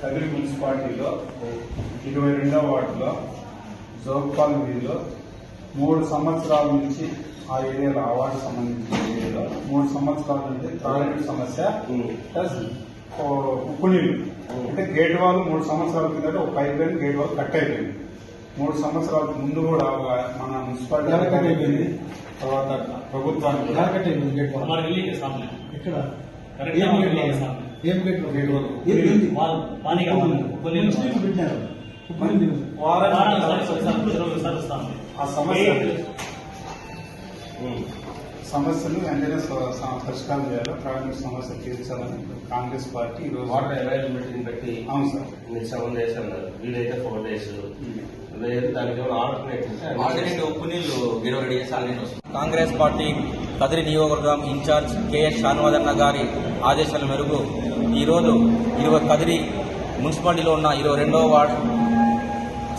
కదిరి మున్సిపాలిటీలో ఇరవై రెండవ వార్డులో జోగపాల్ వీధిలో మూడు సంవత్సరాల నుంచి ఆ ఏరియాలో ఆ వార్డు సంబంధించిన ఏరియాలో మూడు సంవత్సరాల నుంచి ప్రాజెక్టు సమస్య ప్లస్ ఉప్పు నీళ్ళు. అంటే గేట్ వాల్ మూడు సంవత్సరాల కిందట ఒక pipe line gate valve cut అయిపోయింది. మూడు సంవత్సరాల ముందు కూడా మన మున్సిపాలిటీ తర్వాత ప్రభుత్వానికి ఎక్కడ? సమస్యలు వెంటనే పరిష్కారం చేయాలి? ప్రాథమిక సమస్య తీర్చాలని కాంగ్రెస్ పార్టీ వాటర్ అవైలబిలిటీని బట్టి అవును సార్. మీరు సెవెన్ డేస్ అన్నారు వీలైతే ఫోర్ డేస్. ఆల్టర్నేట్ ఆల్టర్నేట్ ఉప్పు నీళ్ళు ఇరవై రెండు చేసి ఆల్రెడీ వస్తుంది. కాంగ్రెస్ పార్టీ కదిరి నియోజకవర్గం ఇన్ఛార్జ్ కెఎస్ షాన్వాదన్న గారి ఆదేశాల మేరకు ఈరోజు ఇరవై కదిరి మున్సిపాలిటీలో ఉన్న ఇరవై రెండవ వార్డ్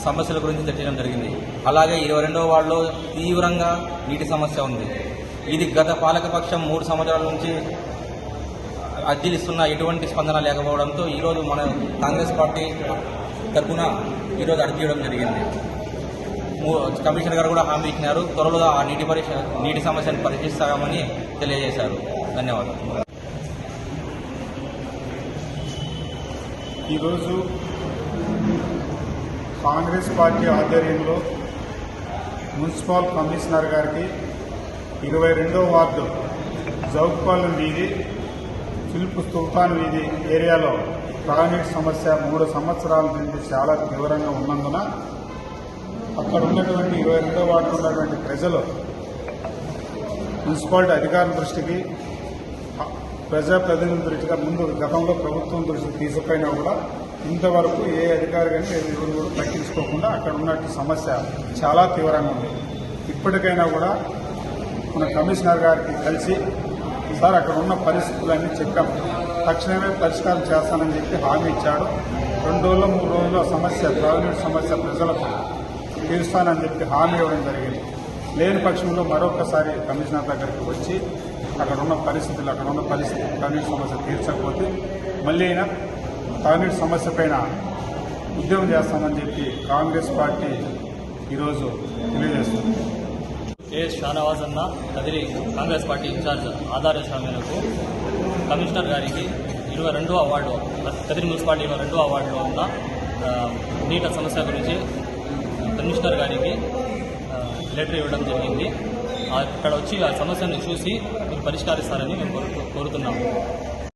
సమస్యల గురించి చర్చించడం జరిగింది. అలాగే ఇరవై రెండవ వార్డులో తీవ్రంగా నీటి సమస్య ఉంది. ఇది గత పాలకపక్షం మూడు సంవత్సరాల నుంచి అర్జీలు ఇస్తున్న ఎటువంటి స్పందన లేకపోవడంతో ఈరోజు మన కాంగ్రెస్ పార్టీ తరఫున ఈరోజు అర్జీ ఇవ్వడం జరిగింది. కమిషనర్ గారు కూడా హామీ ఇచ్చినారు. త్వరలో ఆ నీటి పరీక్ష నీటి సమస్యను పరిశీలిస్తామని తెలియజేశారు. ధన్యవాదాలు. ఈరోజు కాంగ్రెస్ పార్టీ ఆధ్వర్యంలో మున్సిపల్ కమిషనర్ గారికి ఇరవై రెండో వార్డు జౌక్పాలెం వీధి శిల్పు సుల్తాన్ వీధి ఏరియాలో త్రాగునీటి సమస్య మూడు సంవత్సరాల నుండి చాలా తీవ్రంగా ఉన్నందున అక్కడ ఉన్నటువంటి ఇరవై రెండో వార్డు ఉన్నటువంటి ప్రజలు మున్సిపాలిటీ అధికారుల దృష్టికి ప్రజాప్రతినిధుల దృష్టిగా ముందు గతంలో ప్రభుత్వం దృష్టికి తీసుకుపోయినా కూడా ఇంతవరకు ఏ అధికారి కానీ ఎవరు కూడా పట్టించుకోకుండా అక్కడ ఉన్నట్టు సమస్య చాలా తీవ్రంగా ఉంది. ఇప్పటికైనా కూడా మన కమిషనర్ గారికి కలిసి సార్ అక్కడ ఉన్న పరిస్థితులన్నీ చెప్పాం తక్షణమే పరిష్కారం చేస్తానని చెప్పి హామీ ఇచ్చాడు. రెండు రోజుల మూడు రోజుల్లో సమస్య త్రాగునీటి సమస్య ప్రజలకు తీరుస్తానని చెప్పి హామీ ఇవ్వడం జరిగింది. లేని పక్షంలో మరొకసారి కమిషనర్ దగ్గరికి వచ్చి అక్కడ ఉన్న పరిస్థితులు అక్కడ ఉన్న పరిస్థితి తాగునీటి సమస్య తీర్చకపోతే మళ్ళీ అయినా తాగునీటి సమస్య పైన ఉద్యమం చేస్తామని చెప్పి కాంగ్రెస్ పార్టీ ఈరోజు తెలియజేస్తుంది. కేఎస్ షానవాజ్ అన్న కదిరి కాంగ్రెస్ పార్టీ ఇన్ఛార్జ్ ఆధారేష మేరకు కమిషనర్ గారికి ఇరవై రెండో అవార్డు కదిరి మున్సిపాలిటీ ఇరవై రెండో అవార్డులో ఉన్న నీట సమస్య గురించి కమిషనర్ గారికి లెటర్ ఇవ్వడం జరిగింది. అక్కడ వచ్చి ఆ సమస్యను చూసి మీరు పరిష్కరిస్తారని మేము కోరు- కోరుతున్నాము.